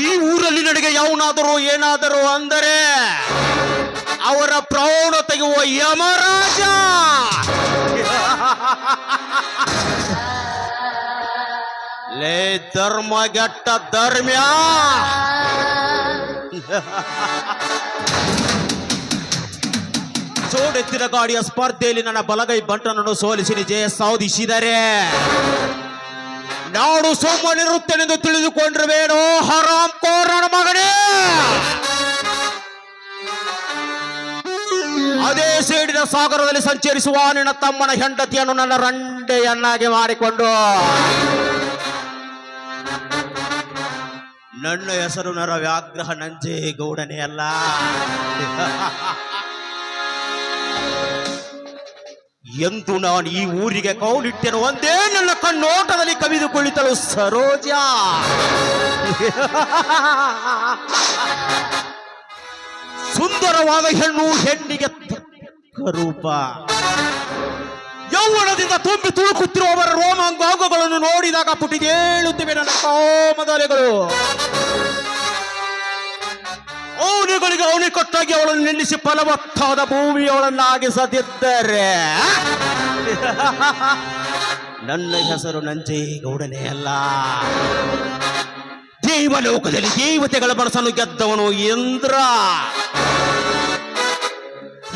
ಈ ಊರಲ್ಲಿ ನಡೆಗೆ ಯಾವನಾದರೂ ಏನಾದರೂ ಅಂದರೆ ಅವರ ಪ್ರಾಣ ತೆಗೆಯುವ ಯಮರಾಜ. ಲೇ ಧರ್ಮಗೆಟ್ಟ ಧರ್ಮ್ಯ. ಜೋಡೆತ್ತಿನ ಗಾಡಿಯ ಸ್ಪರ್ಧೆಯಲ್ಲಿ ನನ್ನ ಬಲಗೈ ಬಂಟನನ್ನು ಸೋಲಿಸಿ ಜಯ ಸಾಧಿಸಿದರೆ. ನಾಡು ಸುಮ್ಮನಿರುತ್ತೇನೆಂದು ತಿಳಿದುಕೊಂಡಿರುವೇನೋ ಹರಾಮ್ ಕೋರಣ ಮಗನೇ. ಅದೇ ಸೇಡಿನ ಸಾಗರದಲ್ಲಿ ಸಂಚರಿಸುವ ನಿನ್ನ ತಮ್ಮನ ಹೆಂಡತಿಯನ್ನು ನನ್ನ ರಂಡೆಯನ್ನಾಗಿ ಮಾಡಿಕೊಂಡು. ನನ್ನ ಹೆಸರು ನರ ವ್ಯಾಗ್ರಹ ನಂಜೇ ಅಲ್ಲ. ಎಂದು ನಾನು ಈ ಊರಿಗೆ ಕೌಲಿಟ್ಟೆನು, ಒಂದೇ ನನ್ನ ಕಣ್ಣೋಟದಲ್ಲಿ ಕವಿದು ಕುಳಿತಳು ಸರೋಜ. ಸುಂದರವಾದ ಹೆಣ್ಣು ಹೆಣ್ಣಿಗೆ ರೂಪ. ಯೌವನದಿಂದ ತುಂಬಿ ತುಳುಕುತ್ತಿರುವವರ ರೋಮಾಂಗಾಂಗಗಳನ್ನು ನೋಡಿದಾಗ ಪುಟಿಗೇಳುತ್ತಿವೆ ನನ್ನ ಕಾಮದಲೆಗಳು. ಅವನಿಗಳಿಗೆ ಅವನಿಕೊಟ್ಟಾಗಿ ಅವಳನ್ನು ನಿಲ್ಲಿಸಿ ಫಲವತ್ತಾದ ಭೂಮಿಯವಳನ್ನಾಗಿಸದಿದ್ದರೆ ನನ್ನ ಹೆಸರು ನಂಜೇಗೌಡನೇ ಅಲ್ಲ. ದೇವಲೋಕದಲ್ಲಿ ದೇವತೆಗಳ ಮನಸ್ಸನ್ನು ಗೆದ್ದವನು ಇಂದ್ರ.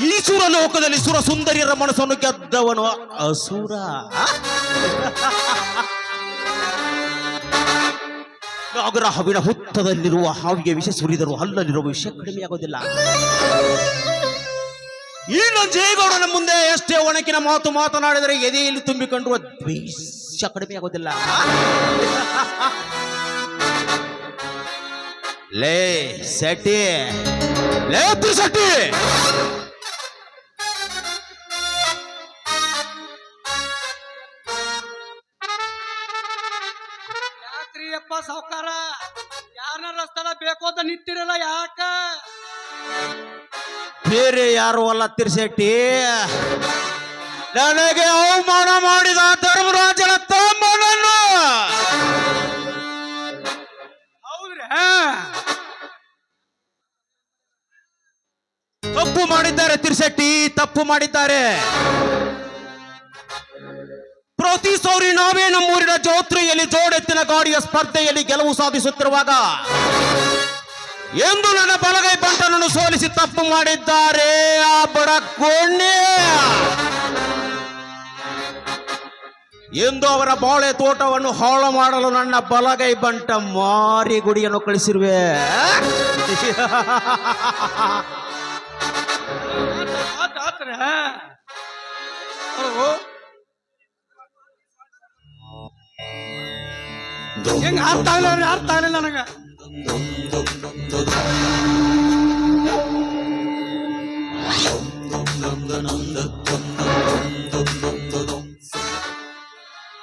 ಈ ಸುರ ಲೋಕದಲ್ಲಿ ಸುರ ಸುಂದರಿಯರ ಮನಸ್ಸನ್ನು ಗೆದ್ದವನು ಅಸುರ. ನಾಗರ ಹಾವಿನ ಹುತ್ತದಲ್ಲಿರುವ ಹಾವಿಗೆ ವಿಷ ಸುರಿದರು ಹಲ್ಲಲ್ಲಿರುವ ವಿಷ ಕಡಿಮೆಯಾಗೋದಿಲ್ಲ ಇನ್ನು ಜಯಗೌಡನ ಮುಂದೆ ಎಷ್ಟೇ ಒಣಕಿನ ಮಾತು ಮಾತನಾಡಿದರೆ ಎದೆಯಲ್ಲಿ ತುಂಬಿಕೊಂಡಿರುವ ದ್ವೇಷ ಕಡಿಮೆಯಾಗೋದಿಲ್ಲ ಲೇ ಸೆಟಿ ಲೇ ಸೆಟ್ಟಿ ಯಾಕ್ರಿ ಅಪ್ಪ ಸಾವ್ಕಾರ ಯಾರನ್ನ ರಸ್ತಾದ ಬೇಕು ಅಂತ ನಿಂತಿರಲ್ಲ ಯಾಕ? ಬೇರೆ ಯಾರು ಅಲ್ಲ ತಿರ್ಸೆಟ್ಟಿ. ನನಗೆ ಅವಮಾನ ಮಾಡಿದ ಧರ್ಮರಾಜನ ತಮ್ಮನನ್ನು. ಹೌದ್ರಿ? ತಪ್ಪು ಮಾಡಿದ್ದಾರೆ ತಿರ್ಸೆಟ್ಟಿ ತಪ್ಪು ಮಾಡಿದ್ದಾರೆ. ಪ್ರತಿ ಸೌರಿ ನಾವೇ ನಮ್ಮೂರಿನ ಜೋತ್ರೆಯಲ್ಲಿ ಜೋಡೆತ್ತಿನ ಗಾಡಿಯ ಸ್ಪರ್ಧೆಯಲ್ಲಿ ಗೆಲುವು ಸಾಧಿಸುತ್ತಿರುವಾಗ ಎಂದು ನನ್ನ ಬಲಗೈ ಬಂಟನನ್ನು ಸೋಲಿಸಿ ತಪ್ಪು ಮಾಡಿದ್ದಾರೆ ಆ ಬಡ ಕೋಣೆ. ಎಂದು ಅವರ ಬಾಳೆ ತೋಟವನ್ನು ಹಾಳು ಮಾಡಲು ನನ್ನ ಬಲಗೈ ಬಂಟ ಮಾರಿ ಗುಡಿಯನ್ನು ಕಳಿಸಿರುವೆ. ಹೆಂಗ್ ಅರ್ಥ ಆಗಲ್ಲ ಅರ್ಥ ಆಗಲಿಲ್ಲ ನನಗ.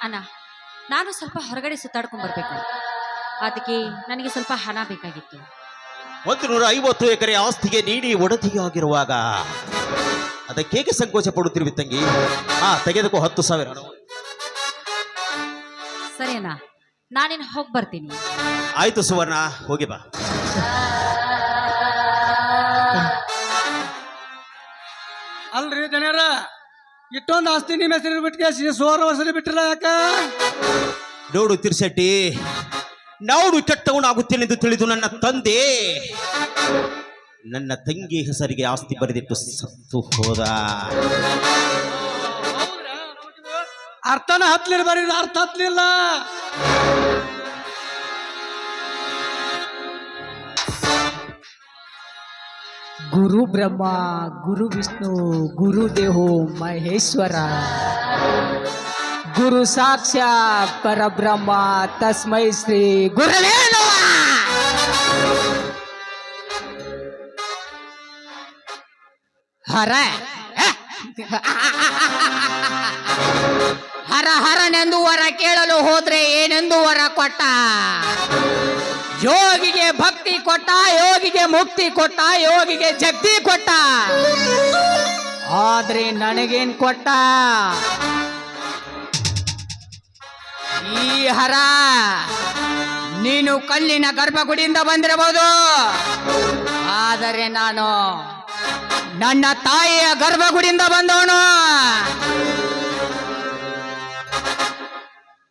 ಅಣ್ಣ ನಾನು ಸ್ವಲ್ಪ ಹೊರಗಡೆ ಸುತ್ತಾಡ್ಕೊಂಡ್ ಬರ್ಬೇಕು. ಅದಕ್ಕೆ ನನಗೆ ಸ್ವಲ್ಪ ಹಣ ಬೇಕಾಗಿತ್ತು. ಒಂದು ನೂರ ಐವತ್ತು ಎಕರೆ ಆಸ್ತಿಗೆ ನೀಡಿ ಒಡತಿಯಾಗಿರುವಾಗ ಅದಕ್ಕೇಕೆ ಸಂಕೋಚ ಪಡುತ್ತಿರುವಿ ತಂಗಿ ಹಾ ತೆಗೆದಕ್ಕೂ ಹತ್ತು ಸಾವಿರ. ಸರಿ ಅಣ್ಣ ನಾನಿನ್ ಹೋಗಿ ಬರ್ತೀನಿ. ಆಯ್ತು ಸುವರ್ಣ ಹೋಗಿ ಬಾ. ಅಲ್ರಿ ಜನರ ಇಟ್ಟೊಂದು ಆಸ್ತಿ ನಿಮ್ಮ ಹೆಸರು ಬಿಟ್ಟು ಸುವರ್ಣ ಹೆಸರು ಬಿಟ್ಟಿಲ್ಲ ಯಾಕ? ನೋಡು ತಿರ್ಸೆಟ್ಟಿ ಆಗುತ್ತೇನೆ ಎಂದು ತಿಳಿದು ನನ್ನ ತಂದೆ ನನ್ನ ತಂಗಿ ಹೆಸರಿಗೆ ಆಸ್ತಿ ಬರೆದಿಟ್ಟು ಸತ್ತು ಹೋದ. ಅರ್ಥನ ಹತ್ಲಿಲ್ಲ ಬರೀ ಅರ್ಥ ಹತ್ಲಿಲ್ಲ. गुरु ब्रह्मा गुरु विष्णु गुरु देहो महेश्वरा। गुरु साक्षात परब्रह्मा तस्मय श्री गुरु हरा ಹರ ಹರ ಹರನೆಂದು ವರ ಕೇಳಲು ಹೋದ್ರೆ ಏನೆಂದು ವರ ಕೊಟ್ಟ? ಯೋಗಿಗೆ ಭಕ್ತಿ ಕೊಟ್ಟ, ಯೋಗಿಗೆ ಮುಕ್ತಿ ಕೊಟ್ಟ, ಯೋಗಿಗೆ ಜಗ್ತಿ ಕೊಟ್ಟ? ಆದ್ರೆ ನನಗೇನ್ ಕೊಟ್ಟ? ಈ ಹರ, ನೀನು ಕಲ್ಲಿನ ಗರ್ಭಗುಡಿಯಿಂದ ಬಂದಿರಬಹುದು. ಆದರೆ ನಾನು ನನ್ನ ತಾಯಿಯ ಗರ್ಭಗುಡಿಯಿಂದ ಬಂದವನು.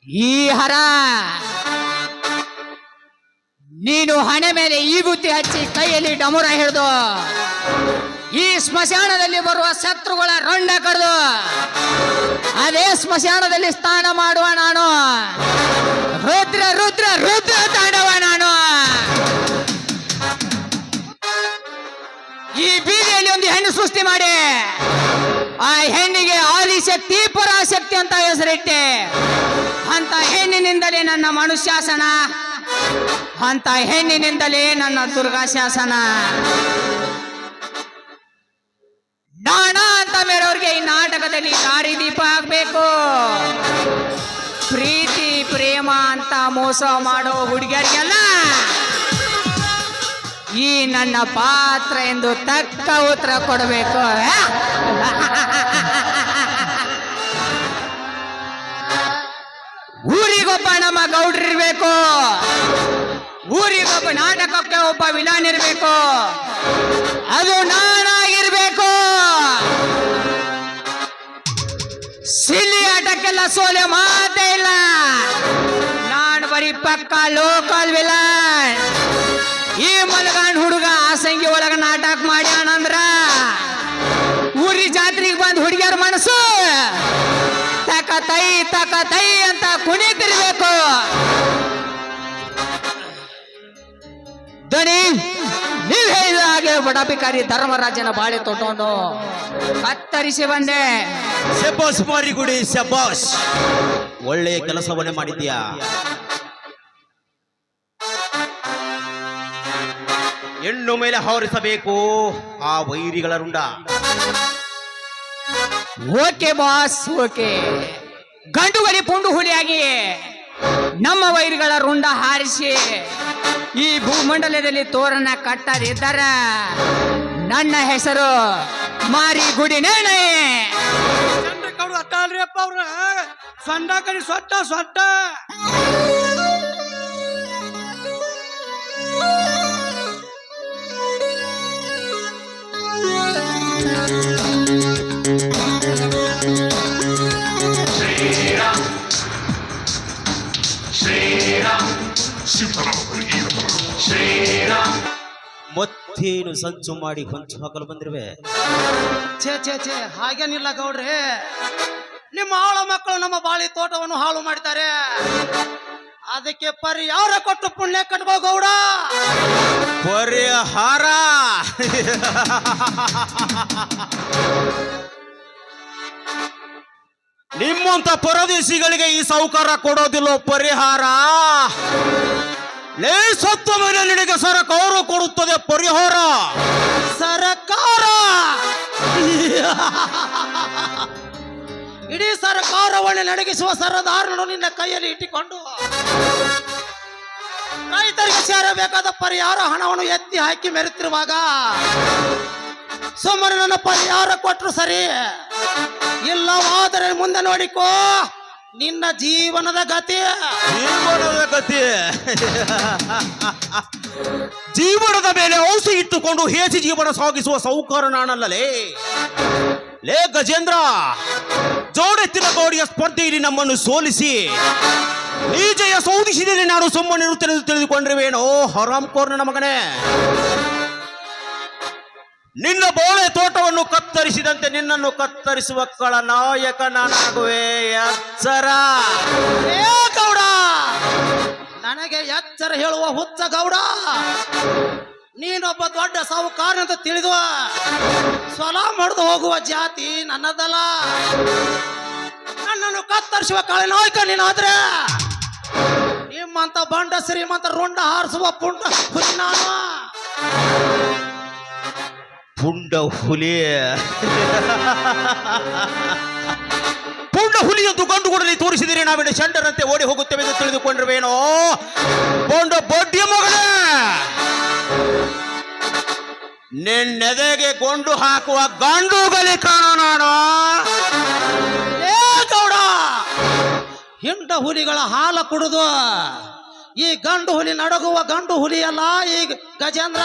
ಈ ಹರ, ನೀನು ಹಣೆ ಮೇಲೆ ಈ ಬುತ್ತಿ ಹಚ್ಚಿ ಕೈಯಲ್ಲಿ ಡಮುರ ಹಿಡಿದು ಈ ಸ್ಮಶಾನದಲ್ಲಿ ಬರುವ ಶತ್ರುಗಳ ರೊಂಡ ಕರೆದು ಅದೇ ಸ್ಮಶಾನದಲ್ಲಿ ಸ್ನಾನ ಮಾಡುವ ನಾನು ಪರಾಶಕ್ತಿ ಅಂತ ಹೆಸರಿಟ್ಟೆ? ಅಂತ ಹೆಣ್ಣಿನಿಂದಲೇ ನನ್ನ ಮನುಷ್ಯಾಸನ. ಅಂತ ಹೆಣ್ಣಿನಿಂದಲೇ ನನ್ನ ದುರ್ಗಾಶಾಸನ. ನಾಣ ಅಂತ ಮೇರವ್ರಿಗೆ ಈ ನಾಟಕದಲ್ಲಿ ದಾರಿದೀಪ ಆಗ್ಬೇಕು ಪ್ರೀತಿ, ಪ್ರೇಮ ಅಂತ ಮೋಸ ಮಾಡೋ ಹುಡುಗಿಯರಿಗೆಲ್ಲ ಈ ನನ್ನ ಪಾತ್ರ ಎಂದು ತಕ್ಕ ಉತ್ತರ ಕೊಡಬೇಕು. ಊರಿಗೊಬ್ಬ ನಮ್ಮ ಗೌಡ್ರಿರ್ಬೇಕು ಊರಿಗೊಬ್ಬ ನಾಟಕಕ್ಕೆ ಒಬ್ಬ ವಿಲಾನ್ ಇರ್ಬೇಕು. ಅದು ನಾನಾಗಿರ್ಬೇಕು. ಸಿಲ್ಲಿ ಆಟಕ್ಕೆಲ್ಲ ಸೋಲೆ ಮಾತೇ ಇಲ್ಲ. ನಾನು ಬರೀ ಪಕ್ಕ ಲೋಕಲ್ ವಿಲನ್ ಈ ಮಲಗಾಂಡ್ ಹುಡುಗ ಆಸಂಗಿ ಒಳಗ ನಾಟಕ ಮಾಡ್ಯಾನಂದ್ರ ಊರಿ ಜಾತ್ರೆಗೆ ಬಂದ್ ಹುಡುಗಿಯರ ಮನಸ್ಸು. ತಕ ತೈ ತಕ ತೈ ಅಂತ ನೀವ್ ಹೇಳಿದ ಹಾಗೆ ಬಡಾಭಿಕಾರಿ ಧರ್ಮರಾಜನ ಬಾಳೆ ತೊಟ್ಟವನು ಕತ್ತರಿಸಿ ಬಂದೆ. ಶಬಾಸ್ ಮಾರಿಗುಡಿ ಸೆಬಾಸ್ ಒಳ್ಳೆಯ ಕೆಲಸವನ್ನೇ ಮಾಡಿದ್ಯಾ ಹೆಣ್ಣು ಮೇಲೆ ಹಾರಿಸಬೇಕು ಆ ವೈರಿಗಳ ರುಂಡ. Okay boss okay. ಗಂಡು ಪುಂಡು ಹುಲಿಯಾಗಿ ನಮ್ಮ ವೈರಿಗಳ ರುಂಡ ಹಾರಿಸಿ. ಈ ಭೂಮಂಡಲದಲ್ಲಿ ತೋರಣ ಕಟ್ಟದಿದ್ದರ ನನ್ನ ಹೆಸರು ಮಾರಿ ಗುಡಿ ನೇಣೆ. ಚಂದ್ರ ಕೌಡು ಅಟ್ಟ ಅಲ್ರಿ ಅಪ್ಪ ಅವ್ರ. ಸೊಂಡ ಕಡಿ ಸೊಟ್ಟ ಸೊಟ್ಟ ಮತ್ತೇನು ಸಂಚು ಮಾಡಿ ಹೊಂಚು ಹಾಕಲು ಬಂದಿರುವೆ? ಛೇ ಛೇ ಛೇ ಹಾಗೇನಿಲ್ಲ ಗೌಡ್ರಿ. ನಿಮ್ಮ ಆಳ ಮಕ್ಕಳು ನಮ್ಮ ಬಾಳಿ ತೋಟವನ್ನು ಹಾಳು ಮಾಡಿದ್ದಾರೆ. ಅದಕ್ಕೆ ಪರಿಹಾರ ಕೊಟ್ಟು ಪುಣ್ಯ ಕಟ್ಬೋ ಗೌಡ. ಪರಿಹಾರ? ನಿಮ್ಮಂತ ಪರದೇಶಿಗಳಿಗೆ ಈ ಸೌಕಾರ ಕೊಡೋದಿಲ್ಲ ಪರಿಹಾರ? ಲೇ, ಸತ್ತ ಮೇಲೆ ನಿನಗೆ ಸರಕಾರ ಕೊಡುತ್ತದೆ ಪರಿಹಾರ. ಸರಕಾರ. ಇಡೀ ಸರ್ಕಾರವನ್ನು ನಡಗಿಸುವ ಸರದಾರನು ನಿನ್ನ ಕೈಯಲ್ಲಿ ಇಟ್ಟುಕೊಂಡು ರೈತರಿಗೆ ಸೇರಬೇಕಾದ ಪರಿಹಾರ ಹಣವನ್ನು ಎತ್ತಿ ಹಾಕಿ ಮೆರೆತಿರುವಾಗ ಸುಮ್ಮನೆ ನನ್ನ ಪರಿಹಾರ ಕೊಟ್ಟರು ಸರಿ. ಇಲ್ಲವಾದರೆ ಮುಂದೆ ನೋಡಿಕೋ. ನಿನ್ನ ಜೀವನದ ಗತಿ. ಜೀವನದ ಗತಿ. ಜೀವನದ ಮೇಲೆ ಔಷಧಿ ಇಟ್ಟುಕೊಂಡು ಹೇಸಿ ಜೀವನ ಸಾಗಿಸುವ ಸೌಕಾರ ನಾನಲ್ಲಲೇ. ಲೇ ಗಜೇಂದ್ರ, ಜೋಡೆತ್ತಿನ ಗೌಡಿಯ ಸ್ಪರ್ಧೆಯಲ್ಲಿ ನಮ್ಮನ್ನು ಸೋಲಿಸಿ, ನೀಜಯ ಸೋದಿಸಿದಲ್ಲಿ ನಾನು ಸುಮ್ಮನಿರುತ್ತೇನೆ ತಿಳಿದುಕೊಂಡಿರುವೇನೋ ಹರಾಮ್ ಕೋರ್ನ ಮಗನೇ. ನಿನ್ನ ಬೋಳೆ ತೋಟವನ್ನು ಕತ್ತರಿಸಿದಂತೆ ನಿನ್ನನ್ನು ಕತ್ತರಿಸುವ ಕಳ ನಾಯಕ ನಾನಾಗುವೆ, ಎಚ್ಚರ. ಗೌಡ, ನನಗೆ ಎಚ್ಚರ ಹೇಳುವ ಹುಚ್ಚ ಗೌಡ. ನೀನೊಬ್ಬ ದೊಡ್ಡ ಸಾಹುಕಾರ ಅಂತ ತಿಳಿದು ಸ್ವಲ ಮಾಡಿದು ಹೋಗುವ ಜಾತಿ ನನ್ನದಲ್ಲ. ನನ್ನನ್ನು ಕತ್ತರಿಸುವ ಕಳೆನಾಯಕ ನೀನಾದ್ರೆ ನಿಮ್ಮಂತ ಬಂಡ ಶ್ರೀಮಂತ ರುಂಡ ಹಾರಿಸುವ ಪುಂಡ ಹುಲಿ ನಾನು. ಪುಂಡ ಹುಲಿ. ಪುಂಡ ಹುಲಿಯದ್ದು ಗಂಡು ಕೂಡಲೇ ತೋರಿಸಿದರೆ ನಾವಿನ ಚಂಡರಂತೆ ಓಡಿ ಹೋಗುತ್ತೇವೆ ಎಂದು ತಿಳಿದುಕೊಂಡಿರುವೇನೋ? ಪೊಂಡ ಬಡ್ಡಿಯ ಮಗಳ! ನಿನ್ನೆದೆಗೆ ಗೊಂಡು ಹಾಕುವ ಗಂಡು ಗಲಿ ಕಾಣೋ ನಾನು ಏ ಹಿಂಡ ಹುಲಿಗಳ ಹಾಲ ಕುಡಿದು ಈ ಗಂಡು ಹುಲಿ ನಡಗುವ ಗಂಡು ಹುಲಿಯಲ್ಲ ಈ ಗಜೇಂದ್ರ.